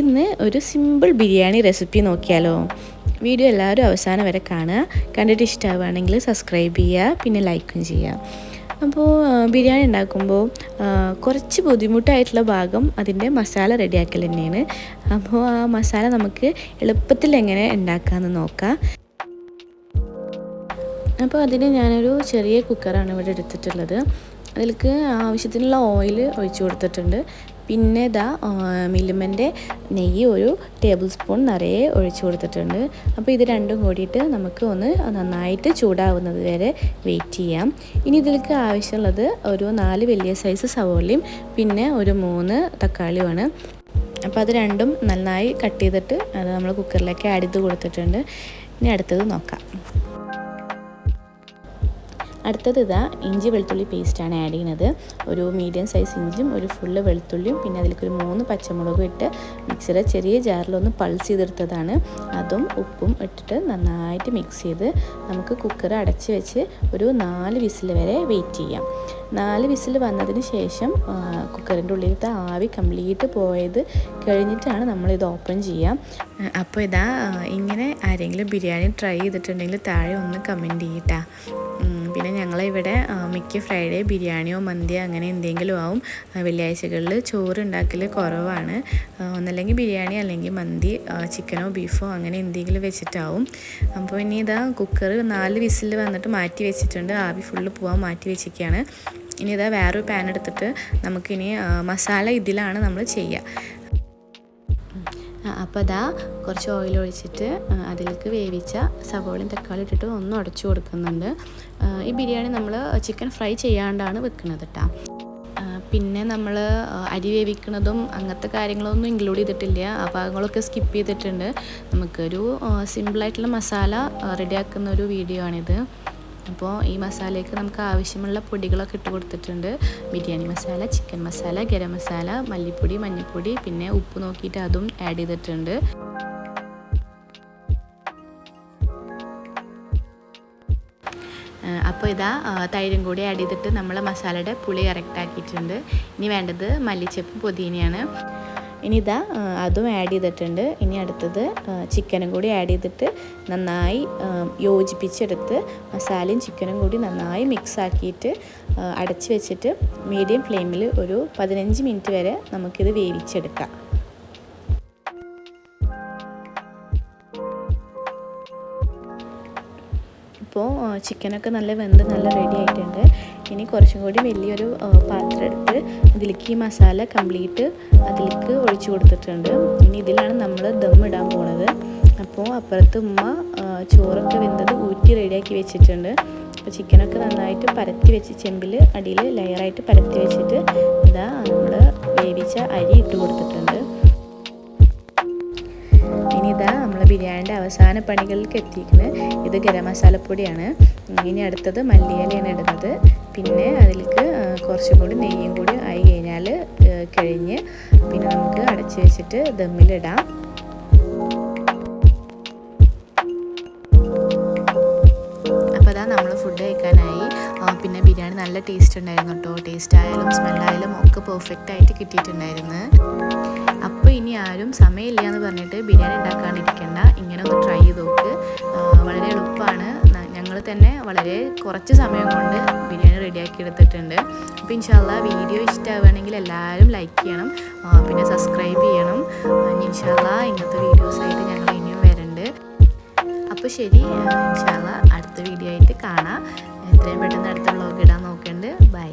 ഇന്ന് ഒരു simple biryani recipe നോക്കിയാലോ? വീഡിയോ എല്ലാവരും അവസാനം വരെ കാണുക. കണ്ടിട്ട് ഇഷ്ടമാവുകയാണെങ്കിൽ സബ്സ്ക്രൈബ് ചെയ്യുക പിന്നെ ലൈക്കും ചെയ്യുക. അപ്പോൾ ബിരിയാണി ഉണ്ടാക്കുമ്പോൾ കുറച്ച് ബുദ്ധിമുട്ടായിട്ടുള്ള ഭാഗം അതിന്റെ മസാല റെഡിയാക്കൽ തന്നെയാണ്. അപ്പോൾ ആ മസാല നമുക്ക് എളുപ്പത്തിൽ എങ്ങനെ ഉണ്ടാക്കാമെന്ന് നോക്കാം. അപ്പോൾ അതിന് ഞാനൊരു ചെറിയ കുക്കറാണ് ഇവിടെ എടുത്തിട്ടുള്ളത്. അതിലേക്ക് ആവശ്യത്തിനുള്ള ഓയിൽ ഒഴിച്ചു കൊടുത്തിട്ടുണ്ട്. പിന്നെ ഇതാ മില്ലുമന്റെ നെയ്യ് ഒരു ടേബിൾ സ്പൂൺ നിറയെ ഒഴിച്ചു കൊടുത്തിട്ടുണ്ട്. അപ്പോൾ ഇത് രണ്ടും കൂടിയിട്ട് നമുക്ക് ഒന്ന് നന്നായിട്ട് ചൂടാവുന്നത് വരെ വെയിറ്റ് ചെയ്യാം. ഇനി ഇതിലേക്ക് ആവശ്യമുള്ളത് ഒരു നാല് വലിയ സൈസ് സവോളയും പിന്നെ ഒരു മൂന്ന് തക്കാളിയുമാണ്. അപ്പോൾ അത് രണ്ടും നന്നായി കട്ട് ചെയ്തിട്ട് അത് നമ്മൾ കുക്കറിലേക്ക് ആഡ് ചെയ്ത് കൊടുത്തിട്ടുണ്ട്. ഇനി അടുത്തത് നോക്കാം. അടുത്തത് ഇതാ ഇഞ്ചി വെളുത്തുള്ളി പേസ്റ്റാണ് ആഡ് ചെയ്യുന്നത്. ഒരു മീഡിയം സൈസ് ഇഞ്ചും ഒരു ഫുള്ള് വെളുത്തുള്ളിയും പിന്നെ അതിലേക്ക് ഒരു മൂന്ന് പച്ചമുളകും ഇട്ട് മിക്സിയുടെ ചെറിയ ജാറിലൊന്ന് പൾസ് ചെയ്തെടുത്തതാണ്. അതും ഉപ്പും ഇട്ടിട്ട് നന്നായിട്ട് മിക്സ് ചെയ്ത് നമുക്ക് കുക്കർ അടച്ച് വെച്ച് ഒരു നാല് വിസിൽ വരെ വെയിറ്റ് ചെയ്യാം. നാല് വിസിൽ വന്നതിന് ശേഷം കുക്കറിന്റെ ഉള്ളിലത്തെ ആവി കംപ്ലീറ്റ് പോയത് കഴിഞ്ഞിട്ടാണ് നമ്മളിത് ഓപ്പൺ ചെയ്യാം. അപ്പോൾ ഇതാ ഇങ്ങനെ ആരെങ്കിലും ബിരിയാണി ട്രൈ ചെയ്തിട്ടുണ്ടെങ്കിൽ താഴെ ഒന്ന് കമന്റ് ചെയ്യട്ടാ. പിന്നെ ഞങ്ങളിവിടെ മിക്ക ഫ്രൈഡേ ബിരിയാണിയോ മന്തിയോ അങ്ങനെ എന്തെങ്കിലും ആവും. വെള്ളിയാഴ്ചകളിൽ ചോറ് ഉണ്ടാക്കൽ കുറവാണ്. ഒന്നല്ലെങ്കിൽ ബിരിയാണി അല്ലെങ്കിൽ മന്തി ചിക്കനോ ബീഫോ അങ്ങനെ എന്തെങ്കിലും വെച്ചിട്ടാവും. അപ്പോൾ ഇനി ഇതാ കുക്കർ നാല് വിസിൽ വന്നിട്ട് മാറ്റി വെച്ചിട്ടുണ്ട്. ആവി ഫുള്ള് പോകാൻ മാറ്റി വെച്ചിരിക്കുകയാണ്. ഇനി ഇതാ വേറൊരു പാൻ എടുത്തിട്ട് നമുക്കിനി മസാല ഇതിലാണ് നമ്മൾ ചെയ്യുക. അപ്പോൾ അതാ കുറച്ച് ഓയിൽ ഒഴിച്ചിട്ട് അതിലേക്ക് വേവിച്ച സവോളയും തക്കാളി ഇട്ടിട്ട് ഒന്ന് ഉടച്ചു കൊടുക്കുന്നുണ്ട്. ഈ ബിരിയാണി നമ്മൾ ചിക്കൻ ഫ്രൈ ചെയ്യാണ്ടാണ് വെക്കുന്നത് കേട്ടോ പിന്നെ നമ്മൾ അരി വേവിക്കുന്നതും അങ്ങനത്തെ കാര്യങ്ങളൊന്നും ഇൻക്ലൂഡ് ചെയ്തിട്ടില്ല. ആ ഭാഗങ്ങളൊക്കെ സ്കിപ്പ് ചെയ്തിട്ടുണ്ട്. നമുക്കൊരു സിമ്പിളായിട്ടുള്ള മസാല റെഡിയാക്കുന്ന ഒരു വീഡിയോ ആണിത്. അപ്പോൾ ഈ മസാലയ്ക്ക് നമുക്ക് ആവശ്യമുള്ള പൊടികളൊക്കെ ഇട്ട് കൊടുത്തിട്ടുണ്ട്. ബിരിയാണി മസാല ചിക്കൻ മസാല ഗരം മസാല മല്ലിപ്പൊടി മഞ്ഞൾപ്പൊടി പിന്നെ ഉപ്പ് നോക്കിയിട്ട് അതും ആഡ് ചെയ്തിട്ടുണ്ട്. അപ്പോൾ ഇതാ തൈരും കൂടി ആഡ് ചെയ്തിട്ട് നമ്മൾ മസാലയുടെ പുളി കറക്റ്റ് ആക്കിയിട്ടുണ്ട്. ഇനി വേണ്ടത് മല്ലിച്ചപ്പ് പുതിനയാണ്. ഇനി ഇതാ അതും ആഡ് ചെയ്തിട്ടുണ്ട്. ഇനി അടുത്തത് ചിക്കനും കൂടി ആഡ് ചെയ്തിട്ട് നന്നായി യോജിപ്പിച്ചെടുത്ത് മസാലയും ചിക്കനും കൂടി നന്നായി മിക്സ് ആക്കിയിട്ട് അടച്ച് വെച്ചിട്ട് മീഡിയം ഫ്ലെയിമിൽ ഒരു പതിനഞ്ച് മിനിറ്റ് വരെ നമുക്കിത് വേവിച്ചെടുക്കാം. ഇപ്പോൾ ചിക്കനൊക്കെ നല്ല വെന്ത് നല്ല റെഡി ആയിട്ടുണ്ട്. ഇനി കുറച്ചും കൂടി വലിയൊരു പാത്രം എടുത്ത് അതിലേക്ക് ഈ മസാല കംപ്ലീറ്റ് അതിലേക്ക് ഒഴിച്ചു കൊടുത്തിട്ടുണ്ട്. ഇനി ഇതിലാണ് നമ്മൾ ദം ഇടാൻ പോണത്. അപ്പോൾ അപ്പുറത്ത് ഉമ്മ ചോറൊക്കെ വെന്തത് ഊറ്റി റെഡിയാക്കി വെച്ചിട്ടുണ്ട്. അപ്പോൾ ചിക്കനൊക്കെ നന്നായിട്ട് പരത്തി വെച്ച് ചെമ്പിൽ അടിയിൽ ലെയറായിട്ട് പരത്തി വെച്ചിട്ട് ഇതാ നമ്മൾ വേവിച്ച അരി ഇട്ട് കൊടുത്തിട്ടുണ്ട്. ഇനി ഇതാ നമ്മൾ ബിരിയാണിന്റെ അവസാന പണികളിലേക്ക് എത്തിക്കുന്നത് ഇത് ഗരം മസാലപ്പൊടിയാണ്. ഇനി അടുത്തത് മല്ലിയിലയാണ് ഇടുന്നത്. പിന്നെ അതിലേക്ക് കുറച്ചും കൂടി നെയ്യും കൂടി ആയി കഴിഞ്ഞാൽ കഴിഞ്ഞ് പിന്നെ നമുക്ക് അടച്ചു വെച്ചിട്ട് ദമ്മിലിടാം. അപ്പോൾ അതാ നമ്മൾ ഫുഡ് കഴിക്കാനായി. പിന്നെ ബിരിയാണി നല്ല ടേസ്റ്റ് ഉണ്ടായിരുന്നു കേട്ടോ. ടേസ്റ്റ് ആയാലും സ്മെല്ലായാലും ഒക്കെ പെർഫെക്റ്റ് ആയിട്ട് കിട്ടിയിട്ടുണ്ടായിരുന്നു. അപ്പോൾ ഇനി ആരും സമയമില്ല എന്ന് പറഞ്ഞിട്ട് ബിരിയാണി ഉണ്ടാക്കാണ്ടിരിക്കണ്ട തന്നെ വളരെ കുറച്ച് സമയം കൊണ്ട് ബിരിയാണി റെഡിയാക്കി എടുത്തിട്ടുണ്ട് അപ്പോൾ ഇൻഷാല്ല വീഡിയോ ഇഷ്ടമാവുകയാണെങ്കിൽ എല്ലാവരും ലൈക്ക് ചെയ്യണം. പിന്നെ സബ്സ്ക്രൈബ് ചെയ്യണം. ഇൻഷാല്ല ഇങ്ങനത്തെ വീഡിയോസായിട്ട് ഞങ്ങൾ ഇനിയും വരുന്നുണ്ട് അപ്പോൾ ശരി ഇൻഷാല്ല അടുത്ത വീഡിയോ ആയിട്ട് കാണാം. എത്രയും പെട്ടെന്ന് അടുത്ത വ്ളോഗ് ഇടാൻ നോക്കുന്നുണ്ട് ബൈ